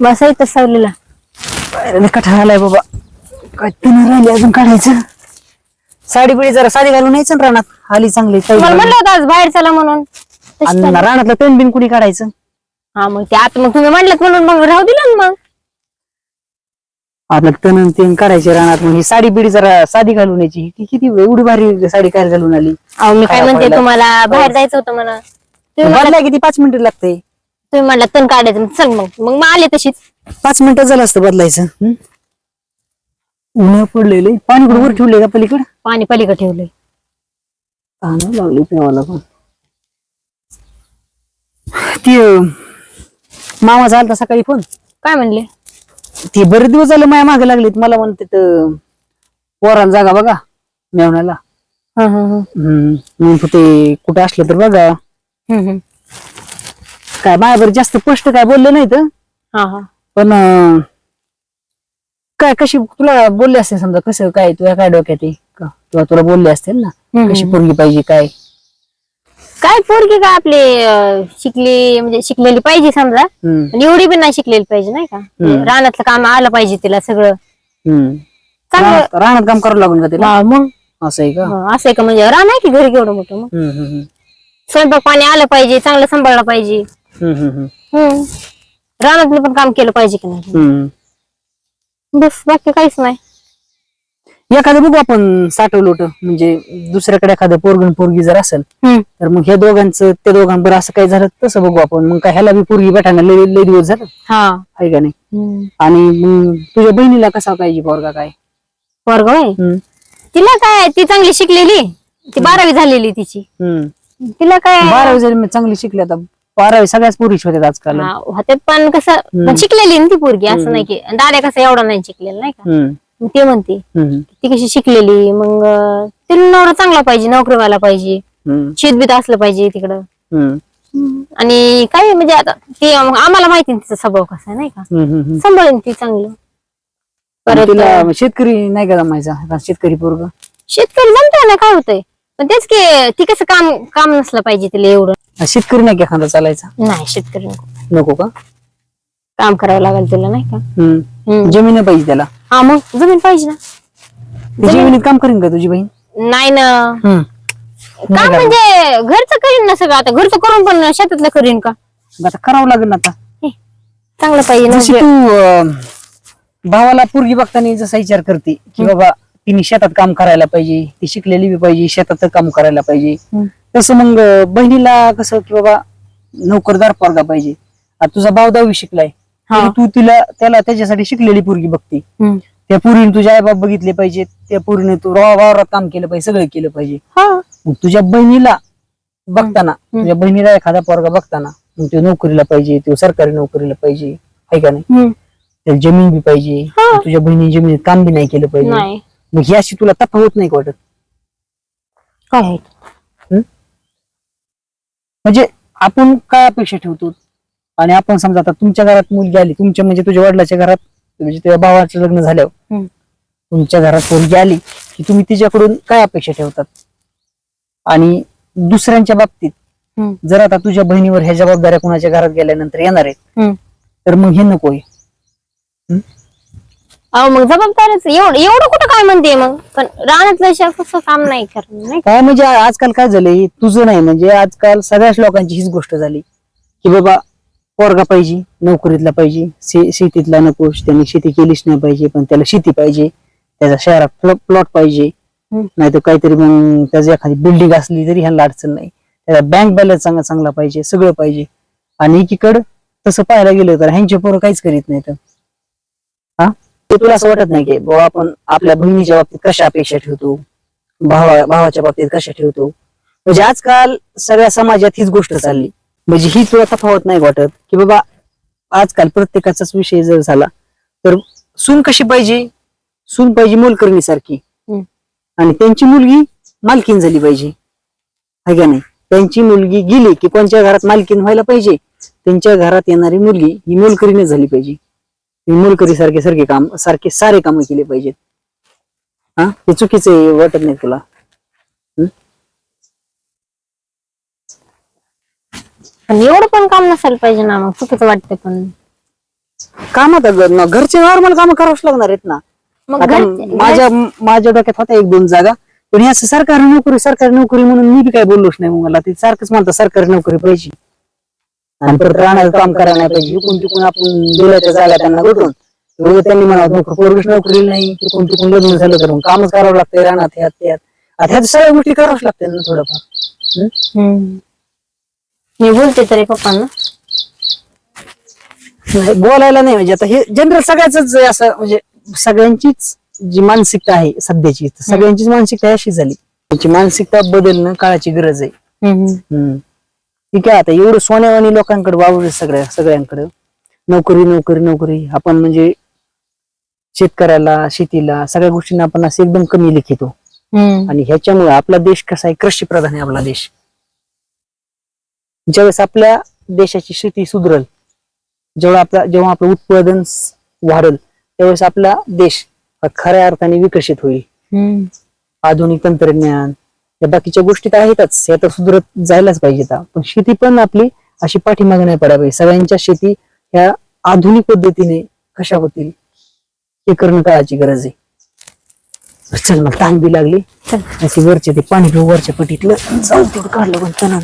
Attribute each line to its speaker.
Speaker 1: बसा इथं सावलीला.
Speaker 2: बाहेर कठा आलाय बाबा. काय तीन राहिले अजून काढायचं? साडी बिडी जरा साडी घालून यायचं ना रानात. आली चांगली ताई
Speaker 1: मला. म्हणलं होतं आज बाहेर चला म्हणून.
Speaker 2: आणि. रानातलं पेन बिन कुणी काढायचं?
Speaker 1: हा मग ते आता मग तुम्ही म्हणलं म्हणून मग राहू दिलं ना मग.
Speaker 2: आपलं तण तेन काढायचे रानात. मग ही साडी बिडी जरा साडी घालून यायची. ही किती एवढी भारी साडी काय घालून आली.
Speaker 1: अहो मी काय म्हणते. तुम्हाला बाहेर जायचं होतं तुम्ही
Speaker 2: बदलाय किती? पाच मिनिटं लागते.
Speaker 1: तुम्ही म्हणला तण काढायचं. मग चल मग. मग मग आले तशीच.
Speaker 2: पाच मिनिटं झालं असतं बदलायचं. हं? ऊन पडलेलं पाणी कुठं वर ठेवलंय का पलीकडे?
Speaker 1: पाणी पलीकडे ठेवलंय.
Speaker 2: लागली पेवाला पण. ती अं, मामाचा आलता सकाळी फोन.
Speaker 1: काय म्हणले?
Speaker 2: ती बरेच दिवस झाले माया मागे लागलीत. मला म्हणते तर पोराला जागा बघा मेवण्याला.
Speaker 1: हं, हं, हं.
Speaker 2: हम्म म्हणतो ते कुठं असलं तर बघा.
Speaker 1: हं, हं.
Speaker 2: काय माझ्यावर जास्त स्पष्ट काय बोलले नाही तर
Speaker 1: हा हा.
Speaker 2: पण अं, काय कशी तुला बोलले असते समजा कसं काय तुझ्या काय डोक्यात आहे? का किंवा तुला बोलले असतील ना
Speaker 1: हम्म.
Speaker 2: कशी पोरगी पाहिजे काय?
Speaker 1: काय पोरगी काय आपली अं, शिकली म्हणजे शिकलेली पाहिजे समजा?
Speaker 2: हम्म.
Speaker 1: पण एवढी पण नाही शिकलेली पाहिजे नाही का? रानातलं काम आलं पाहिजे तिला सगळं.
Speaker 2: हम्म.
Speaker 1: चांगलं.
Speaker 2: रानात रानात काम करावं लागून का तिला?
Speaker 1: हा, मग.
Speaker 2: असं आहे का?
Speaker 1: हं, असं आहे का? म्हणजे रान आहे की घरी केवढं मोठं मग?
Speaker 2: हम्म हम्म हम्म.
Speaker 1: स्वयंपाक पाणी आलं पाहिजे चांगलं सांभाळलं पाहिजे.
Speaker 2: हम्म. हम्म
Speaker 1: रानातलं पण काम केलं पाहिजे की नाही?
Speaker 2: हम्म.
Speaker 1: बस बाकी काहीच नाही.
Speaker 2: एखादं बघू आपण साठव लोट. म्हणजे दुसऱ्याकडे एखादं पोरगण पोरगी जर असेल
Speaker 1: हम्म.
Speaker 2: तर मग हे दोघांचं त्या दोघांबरोबर असं काही झालं तसं बघू आपण. मग काय ह्याला बी पोरगी भेटायला लय लय दिवस झालं?
Speaker 1: हा.
Speaker 2: आहे का नाही. आणि मग तुझ्या बहिणीला कसा पाहिजे पोरगा काय?
Speaker 1: वर्ग होय?
Speaker 2: हम्म.
Speaker 1: तिला काय ती चांगली शिकलेली. ती बारावी झालेली तिची.
Speaker 2: हम्म.
Speaker 1: तिला काय
Speaker 2: बारावी जरी मी चांगली शिकली आता. बारावी सगळ्याच पोरीच होत्यात आजकाल.
Speaker 1: हा, होते पण कसं पण शिकलेली ना ती पोरगी असं नाही की दादा कसं एवढा नाही शिकलेला नाही का?
Speaker 2: हम्म.
Speaker 1: मग ते म्हणते
Speaker 2: हम्म.
Speaker 1: ती कशी शिकलेली मग अं, तिला नवरा चांगला पाहिजे नोकरीवाला पाहिजे
Speaker 2: हम्म.
Speaker 1: शेतबीत असलं पाहिजे तिकडं.
Speaker 2: हम्म.
Speaker 1: आणि काय म्हणजे आता ते आम- आम्हाला माहिती तिचा स्वभाव कसा आहे नाही का?
Speaker 2: हम्म हम्म
Speaker 1: सांभाळेन ती चांगलं. परत
Speaker 2: तिला शेतकरी नाही का जमायचा आता शेतकरी पोरग?
Speaker 1: शेतकरी जमतोय ना काय होतंय? पण तेच की ती कसं काम काम नसलं पाहिजे तिला एवढं.
Speaker 2: शेतकरी नाही का एखादा चालायचा?
Speaker 1: नाही शेतकरी नको.
Speaker 2: नको का?
Speaker 1: काम करावं लागेल तिला नाही का?
Speaker 2: हम्म. जमीन पाहिजे त्याला.
Speaker 1: हा मग जमीन पाहिजे ना.
Speaker 2: जमिनीत काम करीन का तुझी बहीण?
Speaker 1: नाही ना.
Speaker 2: हम्म.
Speaker 1: काम म्हणजे घरचं करीन ना सगळं आता? घरचं करून पण शेतातलं करीन का?
Speaker 2: आता करावं लागेल ना आता.
Speaker 1: हे, चांगलं पाहिजे ना
Speaker 2: जशी तू अं, भावाला पोरगी बघताना जसा विचार करते की बाबा तिने शेतात काम करायला पाहिजे ती शिकलेली बी पाहिजे शेतात काम करायला पाहिजे.
Speaker 1: हम्म.
Speaker 2: तसं मग बहिणीला कसं की बाबा नोकरदार पोरगा पाहिजे. आता तुझा भाव दहावी शिकलाय.
Speaker 1: हा.
Speaker 2: तरी तू तिला त्याला त्याच्यासाठी शिकलेली पोरगी बघते.
Speaker 1: हम्म.
Speaker 2: त्या पोरीने तुझे आई बाप बघितले पाहिजे त्या पोरीने तू वावरात काम केलं पाहिजे सगळं केलं पाहिजे.
Speaker 1: हा.
Speaker 2: मग तुझ्या बहिणीला बघताना तुझ्या बहिणीला एखादा पोरगा बघताना मग तो नोकरीला पाहिजे तो सरकारी नोकरीला पाहिजे आहे का नाही?
Speaker 1: हम्म.
Speaker 2: त्याला जमीन बी पाहिजे
Speaker 1: हा.
Speaker 2: तुझ्या बहिणी जमिनीत काम बी नाही केलं पाहिजे.
Speaker 1: नाही.
Speaker 2: मग ही अशी तुला तफावत नाही का वाटत?
Speaker 1: काय आहे?
Speaker 2: म्हणजे आपण काय अपेक्षा ठेवतो आणि आपण समजा आता तुमच्या घरात मुलगी आली तुमच्या म्हणजे तुझ्या वडिलाच्या घरात म्हणजे तुझ्या भावाचं लग्न झाल्यावर
Speaker 1: हम्म.
Speaker 2: तुमच्या घरात मुलगी आली की तुम्ही तिच्याकडून काय अपेक्षा ठेवतात आणि दुसऱ्यांच्या बाबतीत
Speaker 1: हम्म.
Speaker 2: जर आता तुझ्या बहिणीवर ह्या जबाबदाऱ्या कुणाच्या घरात गेल्यानंतर येणार आहेत
Speaker 1: हम्म.
Speaker 2: तर मग हे नकोय
Speaker 1: अहो मग जबाबदारीच एवढं एवढं कुठं काय म्हणते मग? पण रानातलं शेताचं काम नाही करणार नाही?
Speaker 2: काय म्हणजे आ- आजकाल काय झालंय? तुझं नाही म्हणजे आजकाल सगळ्याच लोकांची हीच गोष्ट झाली. की बाबा पोरगा पाहिजे नोकरीतला पाहिजे शे- शेतीतला नको त्यांनी शेती केलीच नाही पाहिजे पण त्याला शेती पाहिजे त्याचा शहरात प्लॉट पाहिजे.
Speaker 1: हम्म.
Speaker 2: नाही तर काहीतरी मग त्याची एखादी बिल्डिंग असली तरी ह्यांना अडचण नाही. त्याचा बँक बॅलन्स चांगला चांगला पाहिजे सगळं पाहिजे. आणि एकीकडं तसं पाहायला गेलं तर ह्यांचे पोरं काहीच करीत नाहीत. हा? ते तुला असं वाटत नाही की बाबा आपण आपल्या बहिणीच्या बाबतीत कशा अपेक्षा ठेवतो? भावा भावाच्या बाबतीत कशा ठेवतो? म्हणजे आजकाल सगळ्या समाजात हीच गोष्ट चालली. म्हणजे ही तुला तफावत नाही वाटत की बाबा आजकाल प्रत्येकाचाच विषय जर झाला तर सून कशी पाहिजे? सून पाहिजे मोलकरणीसारखी
Speaker 1: हम्म.
Speaker 2: आणि त्यांची मुलगी मालकीन झाली पाहिजे. आहे का नाही? त्यांची मुलगी गेली की कोणत्या घरात मालकीन व्हायला पाहिजे? त्यांच्या घरात येणारी मुलगी ही मोलकरीने झाली पाहिजे. ही मोलकरी सारखे सारखे काम सारखे सारे कामं केले पाहिजेत. हा? हे चुकीचे वाटत नाही तुला.
Speaker 1: पण एवढं पण काम नसायला पाहिजे ना मग चुकीचं वाटतं पण.
Speaker 2: काम आता ग- न- घरचे नॉर्मल काम करावंच लागणार आहेत ना.
Speaker 1: मग
Speaker 2: आता
Speaker 1: घरचे-
Speaker 2: माझ्या माझ्या डोक्यात होत्या एक दोन जागा. पण हे असं सरकारी नोकरी सरकारी नोकरी म्हणून मी बी काय बोललोच नाही मग मला. ते सारखंच म्हणतात सरकारी नोकरी पाहिजे. आणि परत काम करायला नाही पाहिजे इकून तिकून आपण दिल्याच्या जागा त्यांना भेटून त्यांनी म्हणा पोरगीच नोकरी नाही इकून तिकून लग्न झालं तर मग कामच करावं लागतंय राहणार ह्यात त्यात आता ह्यात सगळ्या गोष्टी कराव्याच लागतात ना थोडंफार.
Speaker 1: मी बोलते तरी पप्पांना.
Speaker 2: नाही, बोलायला नाही म्हणजे आता हे जनरल सगळ्याच असं म्हणजे सगळ्यांचीच जी मानसिकता आहे सध्याची सगळ्यांचीच मानसिकता अशी झाली. त्यांची मानसिकता बदलणं काळाची गरज आहे.
Speaker 1: हम्म.
Speaker 2: ठीक आहे आता एवढं सोन्यावानी लोकांकडे वावरले सगळ्या सगळ्यांकडे. नोकरी नोकरी नोकरी. आपण म्हणजे शेतकऱ्याला शेतीला सगळ्या गोष्टींना आपण असं एकदम कमी लिखितो. आणि ह्याच्यामुळे आपला देश कसा आहे? कृषी प्रधान आहे आपला देश. ज्यावेळेस आपल्या देशाची शेती सुधरल जेव्हा आपला जेव्हा आपलं उत्पादन वाढेल त्यावेळेस आपला देश खऱ्या अर्थाने विकसित होईल. आधुनिक तंत्रज्ञान या बाकीच्या गोष्टी तर आहेतच. हे तर सुधरत जायलाच पाहिजे आता. पण शेती पण आपली अशी पाठीमागे नाही पडायला पाहिजे सगळ्यांच्या शेती ह्या आधुनिक पद्धतीने कशा होतील हे करणं काळाची गरज आहे. चल मग ताण बी लागली. अशी वरचे ते पाणी पिऊ वरच्या पटीतलं जाऊ तेवढं काढलं पण तणाव